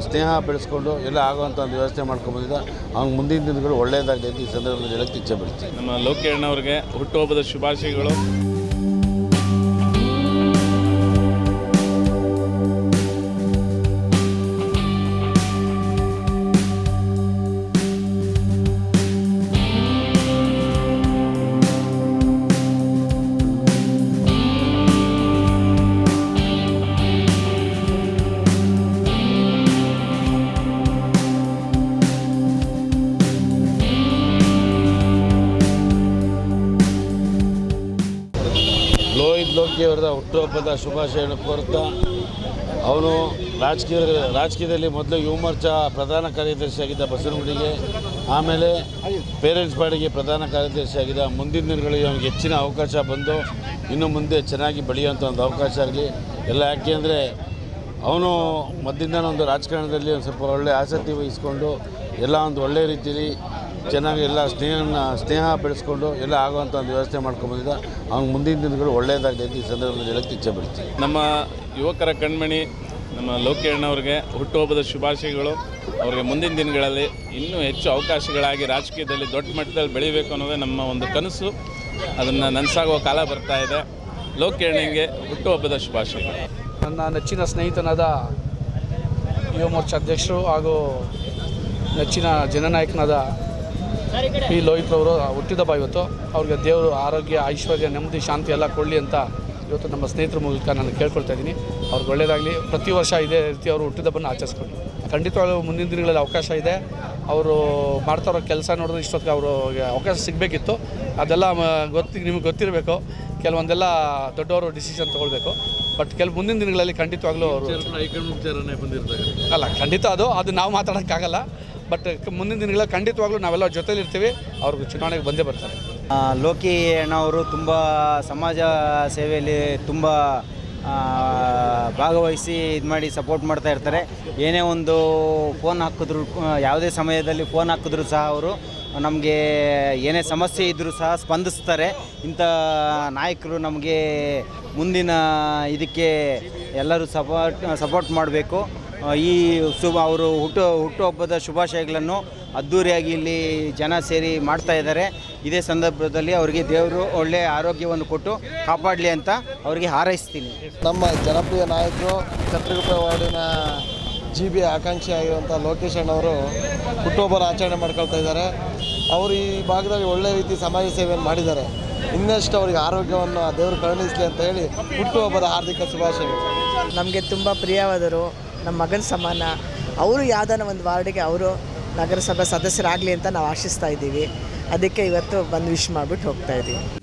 ಸ್ನೇಹ ಬೆಳೆಸ್ಕೊಂಡು ಎಲ್ಲ ಆಗುವಂಥ ಒಂದು ವ್ಯವಸ್ಥೆ ಮಾಡ್ಕೊಂಬಂದಿದ್ದ ಅವ್ನು ಮುಂದಿನ ದಿನಗಳು ಒಳ್ಳೆಯದಾಗಲಿ ಅಂತ ಈ ಸಂದರ್ಭದಲ್ಲಿ ಹೇಳಕ್ಕೆ ಇಚ್ಛೆ ಪಡ್ತೀನಿ. ನಮ್ಮ ಲೋಕೇಣ್ಣವ್ರಿಗೆ ಹುಟ್ಟುಹಬ್ಬದ ಶುಭಾಶಯಗಳು. ಲೋಹಿತ್ ಲೋಕಿ ಅವರ ಹುಟ್ಟುಹಬ್ಬದ ಶುಭಾಶಯ ಕೋರುತ್ತಾ ಅವನು ರಾಜಕೀಯ ರಾಜಕೀಯದಲ್ಲಿ ಮೊದಲು ಯುವ ಮೋರ್ಚಾ ಪ್ರಧಾನ ಕಾರ್ಯದರ್ಶಿಯಾಗಿದ್ದ ಬಸವನಗುಡಿಗೆ, ಆಮೇಲೆ ಪೇರೆಂಟ್ಸ್ ಪಾರ್ಟಿಗೆ ಪ್ರಧಾನ ಕಾರ್ಯದರ್ಶಿಯಾಗಿದ್ದ ಮುಂದಿನ ದಿನಗಳಿಗೆ ಅವನಿಗೆ ಹೆಚ್ಚಿನ ಅವಕಾಶ ಬಂದು ಇನ್ನು ಮುಂದೆ ಚೆನ್ನಾಗಿ ಬೆಳೆಯುವಂಥ ಒಂದು ಅವಕಾಶ ಆಗಲಿ. ಎಲ್ಲ ಯಾಕೆ ಅಂದರೆ ಅವನು ಮೊದಲಿಂದ ಒಂದು ರಾಜಕಾರಣದಲ್ಲಿ ಒಂದು ಸ್ವಲ್ಪ ಒಳ್ಳೆಯ ಆಸಕ್ತಿ ವಹಿಸ್ಕೊಂಡು ಎಲ್ಲ ಒಂದು ಒಳ್ಳೆಯ ರೀತಿಯಲ್ಲಿ ಚೆನ್ನಾಗಿ ಎಲ್ಲ ಸ್ನೇಹನ ಸ್ನೇಹ ಬೆಳೆಸ್ಕೊಂಡು ಎಲ್ಲ ಆಗುವಂಥ ಒಂದು ವ್ಯವಸ್ಥೆ ಮಾಡ್ಕೊಂಬಂದಿದ್ದ ಅವ್ನು ಮುಂದಿನ ದಿನಗಳು ಒಳ್ಳೆಯದಾಗಲಿ ಅಂತ ಈ ಸಂದರ್ಭದಲ್ಲಿ ಹೇಳಕ್ಕೆ ಇಚ್ಛೆ ಬಿಡ್ತೀವಿ ನಮ್ಮ ಯುವಕರ ಕಣ್ಮಣಿ ನಮ್ಮ ಲೋಕೇಣ್ಣವ್ರಿಗೆ ಹುಟ್ಟುಹಬ್ಬದ ಶುಭಾಶಯಗಳು. ಅವರಿಗೆ ಮುಂದಿನ ದಿನಗಳಲ್ಲಿ ಇನ್ನೂ ಹೆಚ್ಚು ಅವಕಾಶಗಳಾಗಿ ರಾಜಕೀಯದಲ್ಲಿ ದೊಡ್ಡ ಮಟ್ಟದಲ್ಲಿ ಬೆಳಿಬೇಕು ಅನ್ನೋದೇ ನಮ್ಮ ಒಂದು ಕನಸು. ಅದನ್ನು ನನಸಾಗುವ ಕಾಲ ಬರ್ತಾ ಇದೆ. ಲೋಕೇಣ್ಣಿಗೆ ಹುಟ್ಟುಹಬ್ಬದ ಶುಭಾಶಯಗಳು. ನನ್ನ ನೆಚ್ಚಿನ ಸ್ನೇಹಿತನಾದ ಯುವ ಮೋರ್ಚಾ ಅಧ್ಯಕ್ಷರು ಹಾಗೂ ನೆಚ್ಚಿನ ಜನನಾಯಕನಾದ ಪಿ ಲೋಹಿತ್ರವರು ಹುಟ್ಟಿದಬ್ಬ ಇವತ್ತು ಅವ್ರಿಗೆ ದೇವರು ಆರೋಗ್ಯ ಐಶ್ವರ್ಯ ನೆಮ್ಮದಿ ಶಾಂತಿ ಎಲ್ಲ ಕೊಡಲಿ ಅಂತ ಇವತ್ತು ನಮ್ಮ ಸ್ನೇಹಿತರ ಮೂಲಕ ನಾನು ಕೇಳ್ಕೊಳ್ತಾ ಇದ್ದೀನಿ. ಅವ್ರಿಗೆ ಒಳ್ಳೆಯದಾಗಲಿ ಪ್ರತಿ ವರ್ಷ ಇದೇ ರೀತಿ ಅವರು ಹುಟ್ಟಿದಬ್ಬನ ಆಚರಿಸ್ಕೊಳ್ಳಿ ಖಂಡಿತವಾಗ್ಲೂ ಮುಂದಿನ ದಿನಗಳಲ್ಲಿ ಅವಕಾಶ ಇದೆ. ಅವರು ಮಾಡ್ತಾ ಇರೋ ಕೆಲಸ ನೋಡಿದ್ರೆ ಇಷ್ಟೊತ್ತಿಗೆ ಅವರು ಅವಕಾಶ ಸಿಗಬೇಕಿತ್ತು. ಅದೆಲ್ಲ ಗೊತ್ತಿ ನಿಮಗೆ ಗೊತ್ತಿರಬೇಕು. ಕೆಲವೊಂದೆಲ್ಲ ದೊಡ್ಡವರು ಡಿಸಿಷನ್ ತೊಗೊಳ್ಬೇಕು. ಬಟ್ ಕೆಲವು ಮುಂದಿನ ದಿನಗಳಲ್ಲಿ ಖಂಡಿತವಾಗ್ಲೂ ಅವರು ಅಲ್ಲ ಖಂಡಿತ ಅದು. ಅದು ನಾವು ಮಾತಾಡೋಕ್ಕಾಗಲ್ಲ. ಬಟ್ ಮುಂದಿನ ದಿನಗಳಲ್ಲಿ ಖಂಡಿತವಾಗ್ಲೂ ನಾವೆಲ್ಲ ಜೊತೆಲಿರ್ತೀವಿ ಅವ್ರಿಗೆ ಚುನಾವಣೆಗೆ ಬಂದೇ ಬರ್ತಾರೆ. ಲೋಕಿ ಅಣ್ಣವರು ತುಂಬ ಸಮಾಜ ಸೇವೆಯಲ್ಲಿ ತುಂಬ ಭಾಗವಹಿಸಿ ಇದು ಮಾಡಿ ಸಪೋರ್ಟ್ ಮಾಡ್ತಾ ಇರ್ತಾರೆ. ಏನೇ ಒಂದು ಫೋನ್ ಹಾಕಿದ್ರು, ಯಾವುದೇ ಸಮಯದಲ್ಲಿ ಫೋನ್ ಹಾಕಿದ್ರು ಸಹ ಅವರು ನಮಗೆ ಏನೇ ಸಮಸ್ಯೆ ಇದ್ದರೂ ಸಹ ಸ್ಪಂದಿಸ್ತಾರೆ. ಇಂಥ ನಾಯಕರು ನಮಗೆ ಮುಂದಿನ ಇದಕ್ಕೆ ಎಲ್ಲರೂ ಸಪೋರ್ಟ್ ಸಪೋರ್ಟ್ ಮಾಡಬೇಕು. ಈ ಶುಭ ಅವರು ಹುಟ್ಟು ಹುಟ್ಟುಹಬ್ಬದ ಶುಭಾಶಯಗಳನ್ನು ಅದ್ಧೂರಿಯಾಗಿ ಇಲ್ಲಿ ಜನ ಸೇರಿ ಮಾಡ್ತಾ ಇದ್ದಾರೆ. ಇದೇ ಸಂದರ್ಭದಲ್ಲಿ ಅವರಿಗೆ ದೇವರು ಒಳ್ಳೆಯ ಆರೋಗ್ಯವನ್ನು ಕೊಟ್ಟು ಕಾಪಾಡಲಿ ಅಂತ ಅವರಿಗೆ ಹಾರೈಸ್ತೀನಿ. ನಮ್ಮ ಜನಪ್ರಿಯ ನಾಯಕರು ಛತ್ರಗುಪ್ಪ ವಾರ್ಡಿನ ಜಿ ಬಿ ಆಕಾಂಕ್ಷಿ ಆಗಿರುವಂಥ ಲೋಕೇಶ್ ಅಣ್ಣವರು ಹುಟ್ಟುಹಬ್ಬರ ಆಚರಣೆ ಮಾಡ್ಕೊಳ್ತಾ ಇದ್ದಾರೆ. ಅವರು ಈ ಭಾಗದಲ್ಲಿ ಒಳ್ಳೆ ರೀತಿ ಸಮಾಜ ಸೇವೆಯನ್ನು ಮಾಡಿದ್ದಾರೆ. ಇನ್ನಷ್ಟು ಅವರಿಗೆ ಆರೋಗ್ಯವನ್ನು ಆ ದೇವರು ಕರುಣಿಸಲಿ ಅಂತ ಹೇಳಿ ಹುಟ್ಟುಹಬ್ಬದ ಹಾರ್ದಿಕ ಶುಭಾಶಯಗಳು. ನಮಗೆ ತುಂಬ ಪ್ರಿಯವಾದರು ನಮ್ಮ ಮಗನ ಸಮಾನ. ಅವರು ಯಾವ್ದಾನ ಒಂದು ವಾರ್ಡಿಗೆ ಅವರು ನಗರಸಭಾ ಸದಸ್ಯರಾಗಲಿ ಅಂತ ನಾವು ಆಶಿಸ್ತಾ ಇದ್ದೀವಿ. ಅದಕ್ಕೆ ಇವತ್ತು ಬಂದು ವಿಶ್ ಮಾಡಿಬಿಟ್ಟು ಹೋಗ್ತಾ ಇದ್ದೀವಿ.